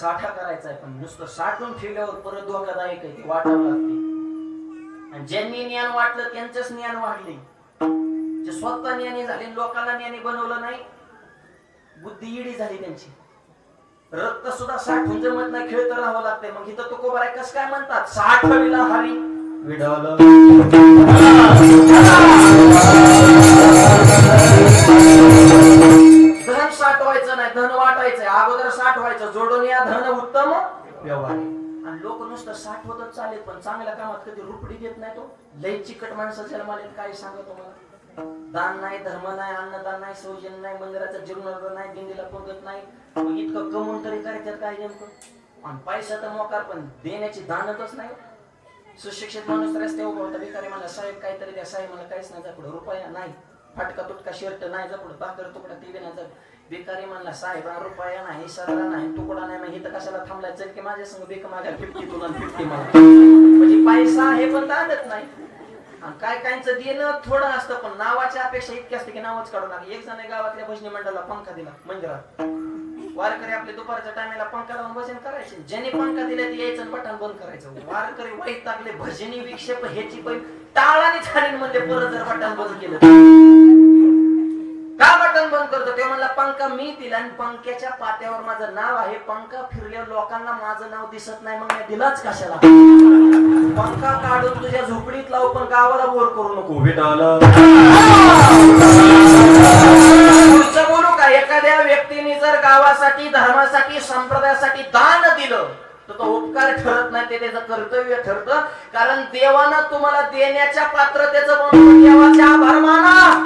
साठा करायचा आहे पण नुसतं साठून ठेवल्यावर परत धोकादायक आहे ते वाटावं लागते. आणि ज्यांनी ज्ञान वाटलं त्यांचंच ज्ञान वाढले. जे स्वतः ज्ञानी झाले लोकांना ज्ञानी बनवलं नाही बुद्धी इडी झाली त्यांची. रक्त सुद्धा साठून जमत नाही खेळत राहावं लागतंय. मग इथं तुकोबाराय कस काय म्हणतात? साठविला हरी. विडवलं. वाटायचंय. अगोदर साठवायचं जोडून या धन उत्तम व्यवहार. आणि लोक नुसतं साठवतच चालेल पण चांगल्या कामात कधी रुपडी देत नाही तो. लय चिकट माणसं जन्माले काय सांगा तुम्हाला दान नाही धर्म नाही अन्नदान नाही सौजन नाही मंदिराचा जीर्ण नाही दिंडीला पंगत नाही. इतकं कमवून तरी करायच्यात काय नेमकं? आणि पैसा तर मोकार पण देण्याची दानतच नाही. सुशिक्षित माणूस रस्ते उभा होता भिकारी मला साहेब काहीतरी द्या. साहेब मला काहीच नाही जपडं रुपया नाही. फाटका तुटका शर्ट नाही जपडं भाकर तुकडा ती नाही जप बेकारी म्हणला साहेब रुपया नाही सरला नाही तुकडा नाही. मग इथं कशाला थांबला चल की माझ्या संग बेक माझ्या फिफ्टी तुला फिफ्टी मला. म्हणजे पैसा हे पण दादत नाही. आणि काय कायचं देणं थोडं असतं पण नावाची अपेक्षा इतकी असते की नावच काढू लागले एक जण गावातल्या भजनी मंडळाला पंखा दिला मंदिरात. वारकरी आपले दुपारच्या टायमेला पंखा लावून भजन करायचे. ज्याने पंखा दिला ते यायचं आणि बटन बंद करायचं. वारकरी वाईट टाकले भजनी विक्षेप ह्याची पण टाळाने छानीन म्हणजे परत जर बटन बंद केलं बंद करतो. ते म्हणला पंखा मी दिला आणि पंख्याच्या पात्यावर माझं नाव आहे. पंखा फिरल्यावर लोकांना माझं नाव दिसत नाही. मग मी दिलाच कशाला? पंखा काढून तुझ्या झोपडीत लावू पण गावाला बोर करू नको. पुढचं बोलू का एखाद्या व्यक्तीने जर गावासाठी धर्मासाठी संप्रदायासाठी दान दिलं तर तो उपकार ठरत नाही ते त्याचं कर्तव्य ठरतं. कारण देवानं तुम्हाला देण्याच्या पात्रतेचं म्हणून देवाचे आभार माना.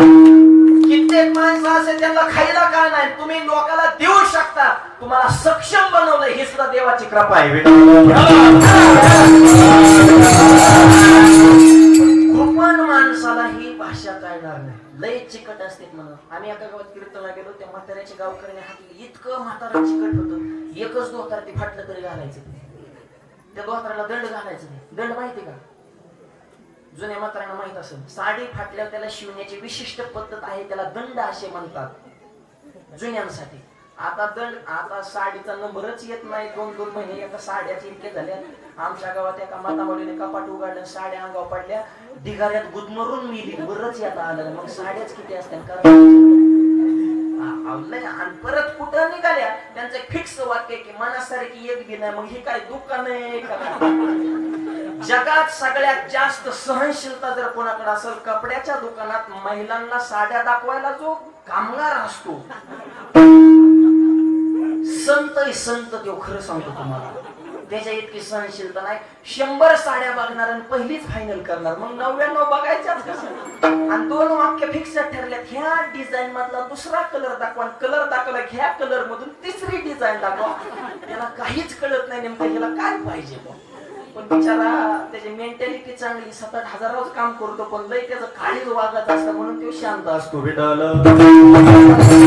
कित्येक माणसं असे त्यांना खायला काय नाही? तुम्ही लोकांना देऊ शकता. तुम्हाला सक्षम बनवलं ही सुद्धा देवाची कृपा आहे. कृपण माणसाला ही भाषा कळणार नाही. लय चिकट असते म्हणून आम्ही एका गावात कीर्तनला गेलो त्या म्हाताऱ्याच्या गावकऱ्याने हात इतकं म्हातारा चिकट होतं. एकच दोतार ते फाटलं तरी घालायचं त्या दोताराला दंड घालायचं नाही. दंड माहिती का? जुन्या म्हाताऱ्यांना माहीत असेल. साडी फाटल्यावर त्याला शिवण्याची विशिष्ट पद्धत आहे त्याला दंड असे म्हणतात. जुन्यांसाठी. आता दंड आता साडीचा नंबरच येत नाही. दोन दोन महिने एका साड्याचे इतके झाल्या. आमच्या गावात एका मातामुलीने कपाट उघडलं साड्या अंगावर पडल्या. ढिगाऱ्यात गुदमरून मिली बरंच येता आलं. मग साड्याच किती असत्या आणि परत कुठं निघाल्या? त्यांचं फिक्स वाक्य की मनासारखी एक बी नाही. मग ही काय दुकान आहे का? जगात सगळ्यात जास्त सहनशीलता जर कोणाकडे असेल कपड्याच्या दुकानात महिलांना साड्या दाखवायला जो कामगार असतो संत आहे संत देव खरं सांगतो तुम्हाला. त्याच्या इतकी सहनशीलता नाही. शंभर साड्या बघणार आणि पहिलीच फायनल करणार. मग नव्याण्णव बघायच्याच कसं आणि दोन वाक्य फिक्स ठरल्यात. ह्या डिझाईन मधला दुसरा कलर दाखवा कलर दाखवला ह्या कलर मधून तिसरी डिझाईन दाखवा. त्याला काहीच कळत नाही नेमकं ह्याला काय पाहिजे बुवा. पण बिचारा त्याची मेंटॅलिटी चांगली. सात आठ हजारावर काम करतो पण लय त्याचं काळीच वागत असतं म्हणून तो शांत असतो. साडी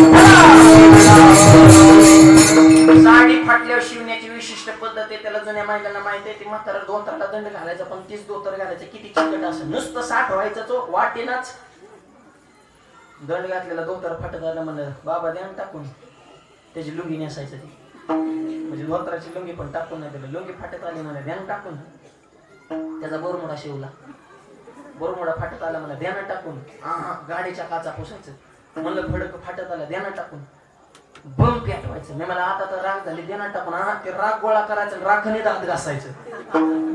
माहिती आहे ते म्हातारा दोन तारला दंड घालायचा पण तीच दोतर घालायचं. किती चिकट असं. नुसतं साठ व्हायचं तो हो. वाटेनाच. दंड घातलेला दोतर फाटत आला म्हणलं बाबा ध्यान टाकून. त्याची लुंगी नेसायचं ती. म्हणजे दोतराची लुंगी पण टाकून नाही दिलं. लुंगी फाटत आली म्हणे ध्यान टाकून. त्याचा बोरमोडा शिवला. बोरमुडा फाटत आला म्हणा ध्यान टाकून. हा हा. गाडीच्या काचा पुसायचं. म्हणलं फडक फाटत आला ध्यान टाकून. बम पेटवायचं. मी मला आता तर राग झाली देणार टाकून हा ते राग गोळा करायचं राखणे दात घासायचं.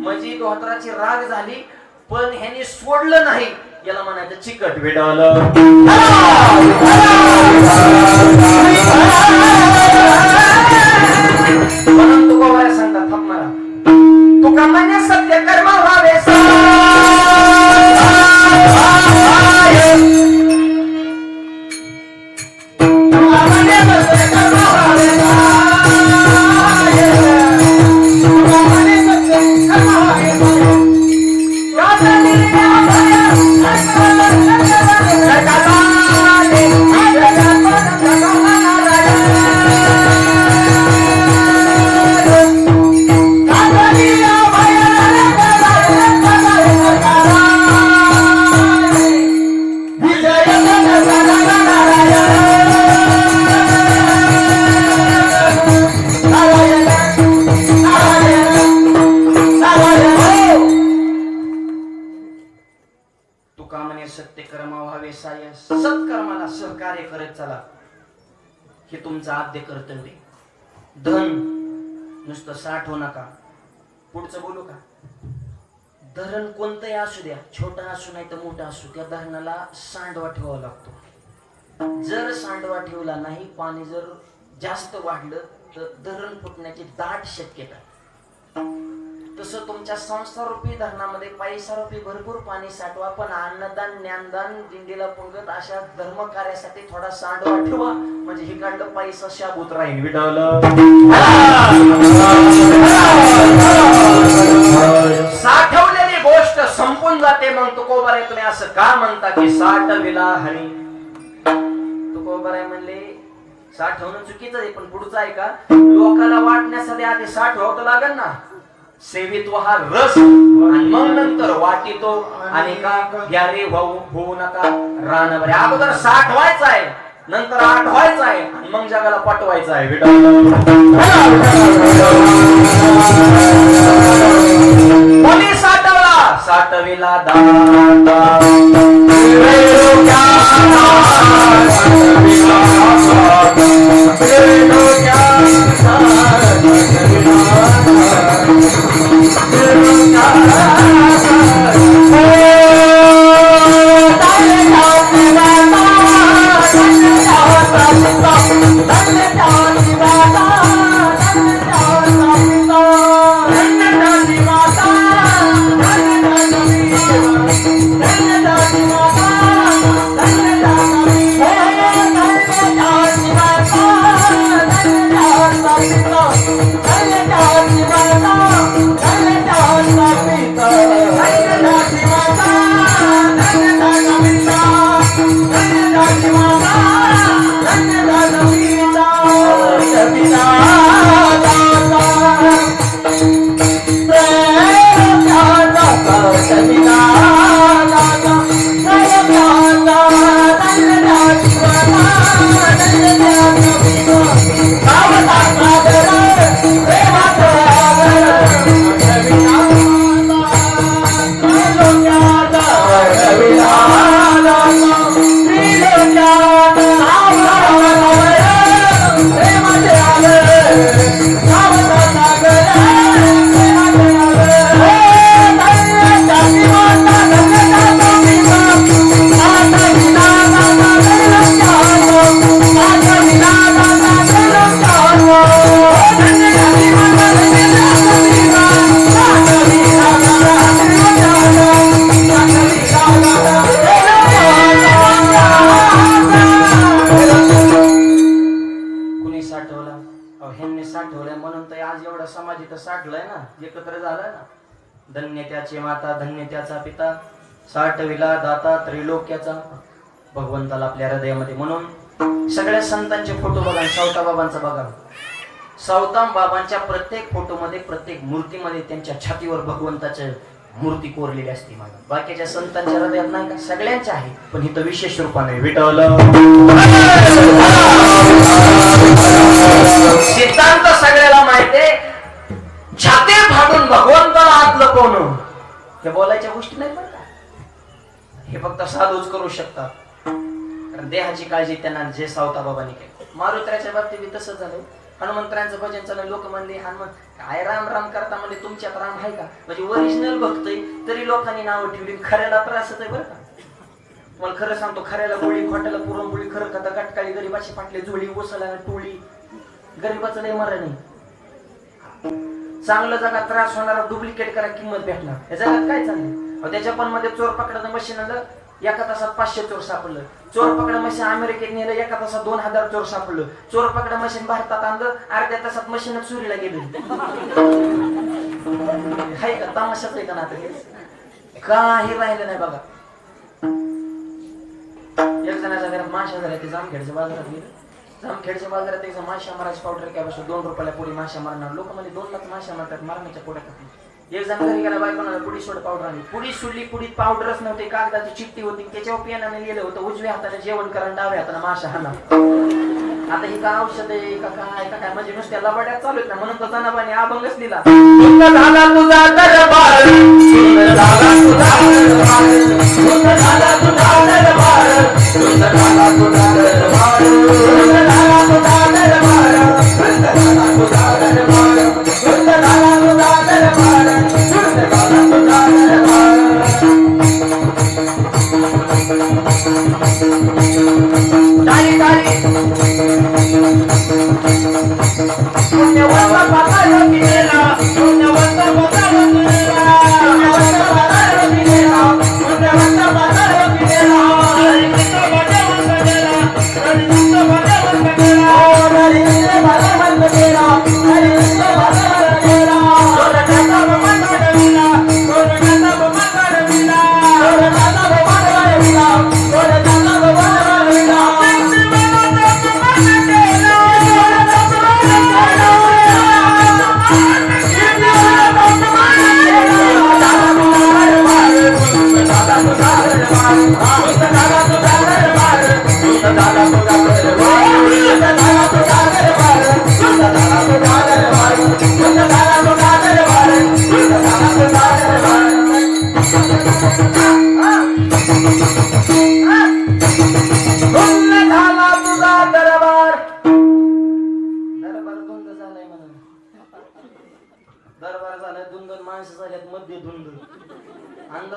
म्हणजे धोत्राची राग झाली पण ह्याने सोडलं नाही. याला म्हणायचं चिकट वेडावलं परंतु तू गोवाला सांगतात मला तुका म्हणे सत्य कर्म हे तुमचं आद्य कर्तव्य धन नुसतं साठवू नका. पुढचं बोलू का? धरण कोणतंही असू द्या छोटा असू नाही तर मोठा असू त्या धरणाला सांडवा ठेवावा लागतो. जर सांडवा ठेवला नाही पाणी जर जास्त वाढलं तर धरण फुटण्याची दाट शक्यता तसं तुमच्या संस्थारूपी धरणामध्ये पैसारूपी भरपूर पाणी साठवा पण अन्नदान ज्ञानदान दिंडीला पुंगत अशा धर्म कार्यासाठी थोडा सांडवा ठेवा. म्हणजे हे कांड पैसा शाबूत राहील साठवलेली गोष्ट संपून जाते मग तुकोबर आहे तुम्ही असं का म्हणता की साठविला हनी तुकोबर आहे म्हणले साठवणं चुकीचं आहे पण पुढचं आहे का? लोकाला वाटण्यासाठी आधी साठवावं तर लागेल ना. सेवित्व हा रस. आणि मग नंतर वाटितो आणि का? ग्यारे होऊ होऊ नका. राहणं अगोदर साठवायचं आहे. नंतर आठवायचं आहे. आणि मग जगाला पटवायचं आहे कोणी साठवला? साठविला दाता कुणी गाठलंय ना एकत्र झालं ना. धन्य त्याचे माता धन्य त्याचा पिता साठविला दाता त्रिलोक्याचा. भगवंताला आपल्या हृदयामध्ये म्हणून सगळ्या संतांचे फोटो बघा सावता बाबांचा बघा. सावताम बाबांच्या प्रत्येक फोटोमध्ये प्रत्येक मूर्तीमध्ये त्यांच्या छातीवर भगवंताच्या मूर्ती कोरलेली असते माझ्या बाकीच्या संतांच्या हृदयात नाही का? सगळ्यांच्या आहे पण इथं विशेष रूपाने विटवलं करू शकतात कारण देहाची काळजी त्यांना जे सावता बाबांनी केली. मारुत्राच्या बाबतीत बी तसंच झालं. हनुमंतरांचं भजन चालू लोक म्हणले हनुमान काय राम राम करता? म्हणजे तुमच्यात राम आहे का? म्हणजे ओरिजिनल बघतोय तरी लोकांनी नावं ठेवली. खऱ्याला त्रासच आहे बरं का? मला खरं सांगतो खऱ्याला गोळी खोट्याला पुरणपोळी खरं खाता गटकाळी गरीबाची फाटले झोळी ओसला टोळी. गरीबाचं नाही मरा नाही चांगलं जगात त्रास होणारा डुप्लिकेट करा किंमत भेटणार. या जगात काय चाललंय? त्याच्या पण मध्ये चोर पकडायचं मशीन आलं. एका तासात पाचशे चोर सापडलं. चोर पकडा मशीन अमेरिकेत नेलं एका तासात दोन हजार चोर सापडलं. चोर पकडा मशीन भारतात आणलं अर्ध्या तासात मशीन चोरीला गेली. हाय का तमाशाच आहे का ना काही राहिलं नाही बघा. एक जणाच्या घरात माशा झाल्या ते जामखेडच्या बाजारात गेलं. जामखेडच्या बाजारात एक माशा मारायची पावडर काय बसतो दोन रुपयाला पुढे माशा मारणार. लोक म्हणजे दोन लाख माशा मारतात मारण्याच्या पुढे एक जण घरी गेला बायकोला पुडी सोड पावडर आली पुडी सोडली पुडीत पावडरच नव्हते कागदाची चिठ्ठी होती. त्याच्यावर पियानाने लिहिलं होतं उजव्या हाताने जेवण करा डाव्या हाताने माशा हाना आता ही का औषध आहे का काय का काय म्हणजे नुसत्या लबाड्यात चालू आहेत ना म्हणून तर जनाबाने अभंगच दिला झाला तुझा दरबार झाला तुझा दरबार झाला तुझा दरबार झाला तुझा दरबार झाला तुझा दरबार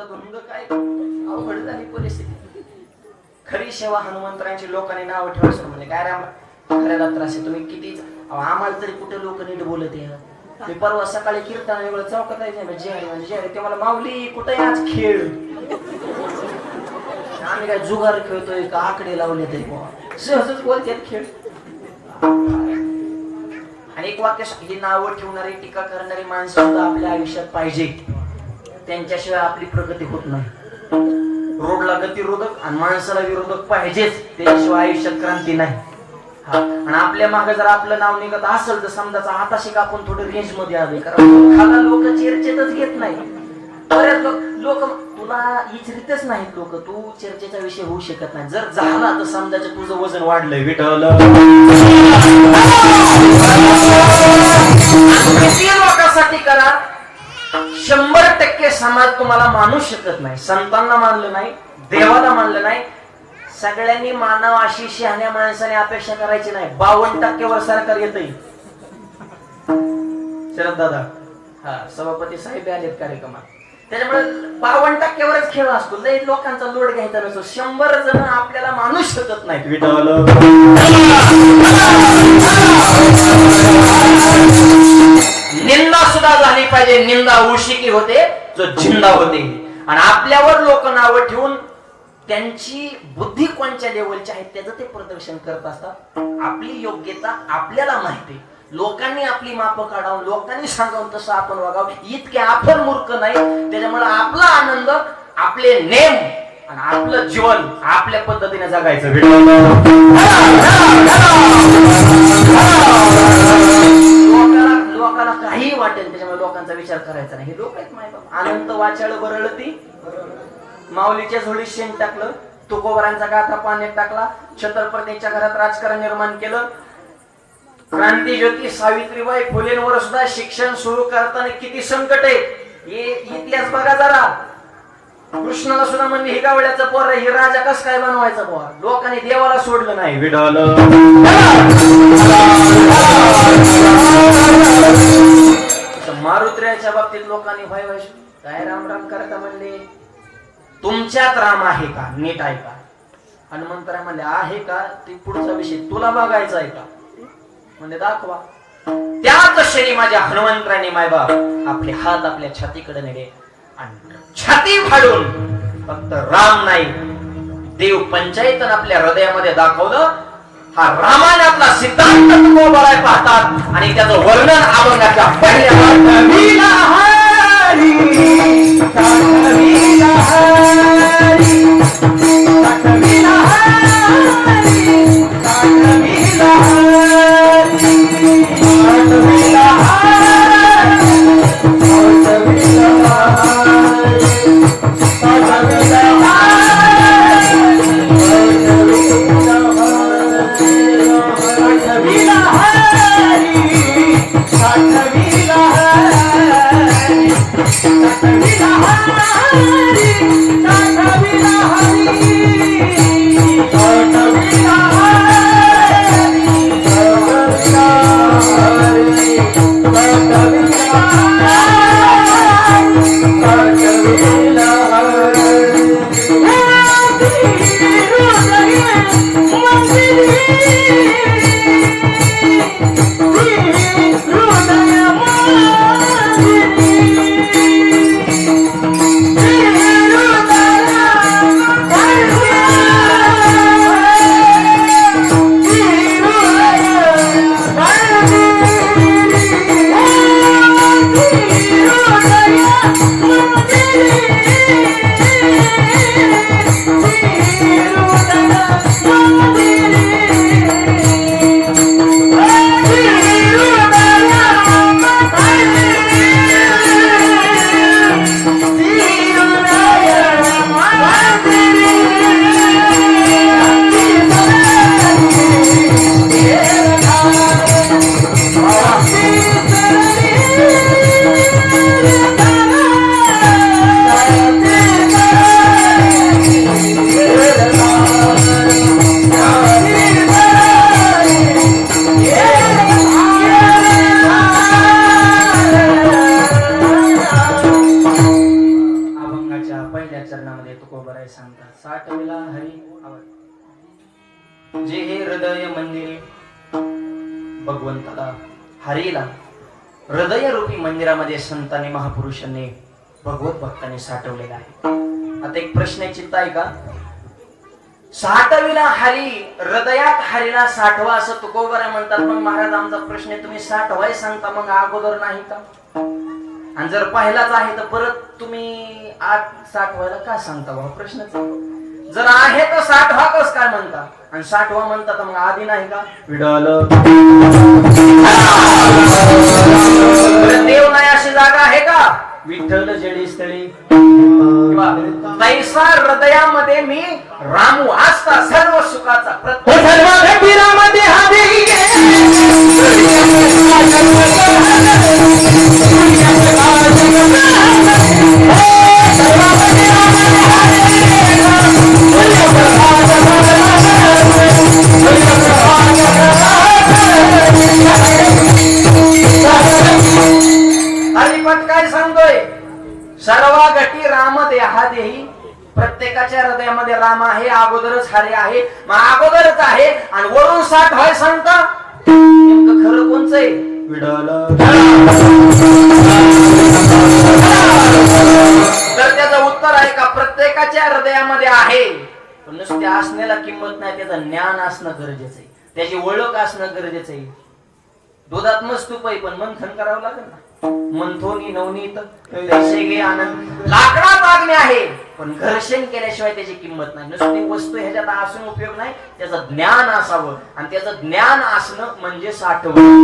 धुंद काय? अवघड झाली परिस्थिती. खरी सेवा हनुमंतरांची लोकांनी नाव ठेवायचं म्हणजे काय राम खऱ्याला त्रास आहे तुम्ही किती आम्हाला तरी कुठे लोक नीट बोलत आहे मी परवा सकाळी कीर्तन वेगळं चौकात आहे जे म्हणजे ते मला माऊली कुठे आज खेळ? आम्ही काय जुगार खेळतोय का? आकडे लावले तरी सहजच बोलतात खेळ. आणि एक वाक्य ही नावं ठेवणारी टीका करणारी माणसं सुद्धा आपल्या आयुष्यात पाहिजे. त्यांच्याशिवाय आपली प्रगती होत नाही. रोडला गतिरोधक आणि माणसाला विरोधक पाहिजेच त्याशिवाय आयुष्यात क्रांती नाही. हा आणि आपल्या मागे जर आपलं नाव निघत असेल तर समजाचा हाताशी का आपण थोडं रेंजमध्ये आले कारण खाला लोक चर्चेतच घेत नाही. बऱ्याच लोक लोक तुला इचरितच नाहीत लोक. तू चर्चेचा विषय होऊ शकत नाही. जर झाला तर समजायचं तुझं वजन वाढलंय विठल किती लोकांसाठी करा. शंभर टक्के समाज तुम्हाला मानू शकत नाही. संतांना मानलं नाही देवाला मानलं नाही. सगळ्यांनी मानव अशी शहाण्या माणसाने अपेक्षा करायची नाही. बावन्न टक्केवर सरकार येत शरद दादा हा सभापती साहेब आलेत कार्यक्रमात. त्याच्यामुळे बावन्न टक्क्यावरच खेळ असतो. लई लोकांचा लोड घ्यायचा नसतो. शंभर जण आपल्याला मानू शकत नाहीत. विठ्ठल निंदा सुद्धा झाली पाहिजे. निंदा उशिकी होते जो जिंदा होते. आणि आपल्यावर लोक नावं ठेवून त्यांची बुद्धी कोणत्या लेवलची आहे त्याचं ते प्रदर्शन करत असतात. आपली योग्यता आपल्याला माहिती लोकांनी आपली माप काढावं लोकांनी सांगावं तसं आपण वागावं. इतके आपण मूर्ख नाही. त्याच्यामुळे आपला आनंद आपले नेम आणि आपलं जीवन आपल्या पद्धतीने जगायचं. लोकाला काही वाटेल त्याच्यामुळे लोकांचा विचार करायचा नाही. हे लोक आहेत माय बाबा अनंत वाचाळ बरळ ती. माऊलीच्या झोळीत शेण टाकलं तुकोबरांचा गाथा पाण्यात टाकला छत्रपतीच्या घरात राजकारण निर्माण केलं. क्रांती ज्योती सावित्रीबाई फुलेंवर सुद्धा शिक्षण सुरू करताना किती संकट आहे हे इतिहास बघा जरा. कृष्णाला सुद्धा म्हणले ही गावड्याचं पोर हे राजा कस काय बनवायचा पोर? लोकांनी देवाला सोडलं नाही. विडाल. मारुत्र्याच्या बाबतीत लोकांनी व्हाय व्हाय काय राम राम करता? म्हणले तुमच्यात राम आहे का? नीट आहे का? हनुमंतराय म्हणले आहे का? ते पुढचा विषय तुला बघायचा आहे का? म्हणजे दाखवा. त्याच क्षणी माझ्या हनुमंतराने मायबाप आपले हात आपल्या छातीकडे नेले आणि छाती फाडून फक्त राम नाही देव पंचायतन आपल्या हृदयामध्ये दाखवलं हा रामाने आपला सिद्धांत तुकोबराय पाहतात आणि त्याचं वर्णन अभंगाच्या पहिल्या हरी, महापुरुषांनी भगवत भक्तांनी साठवलेलं आहे. आता एक प्रश्न चित्त आहे का? साठविला हरी हृदयात हरीला साठवा असं तुकोबरा म्हणतात. मग महाराज आमचा प्रश्न आहे तुम्ही साठवाय सांगता मग अगोदर नाही का? आणि जर पहिलाच आहे तर परत तुम्ही आत साठवायला का सांगता? बा प्रश्नच आहे. जर आहे तर साठवा कस काय म्हणता? आणि साठवा म्हणता तर मग आधी नाही का? विडल. देव नाही अशी जागा आहे विठ्ठल जडी स्थळी किंवा हृदयामध्ये मी रामू असता सर्व सुखाचा राम आहे अगोदरच हरे आहे मग अगोदरच आहे आणि वरून साठ व्हाय सांगता नेमकं खरं कोणच आहे? तर त्याचं उत्तर आहे का प्रत्येकाच्या हृदयामध्ये आहे. पण नुसत्या असण्याला किंमत नाही त्याचं ज्ञान असणं गरजेचं आहे. त्याची ओळख असणं गरजेचं आहे. दुधात मस्त तूप आहे पण मंथन करावं लागेल ना. मंथोनी नवनीत गे आनंद. लाकडात आग्ने आहे. पण घर्षण केल्याशिवाय त्याची किंमत नाही. नुसती वस्तू ह्याच्यात असून उपयोग नाही त्याचं ज्ञान असावं. आणि त्याचं ज्ञान असणं म्हणजे साठवण.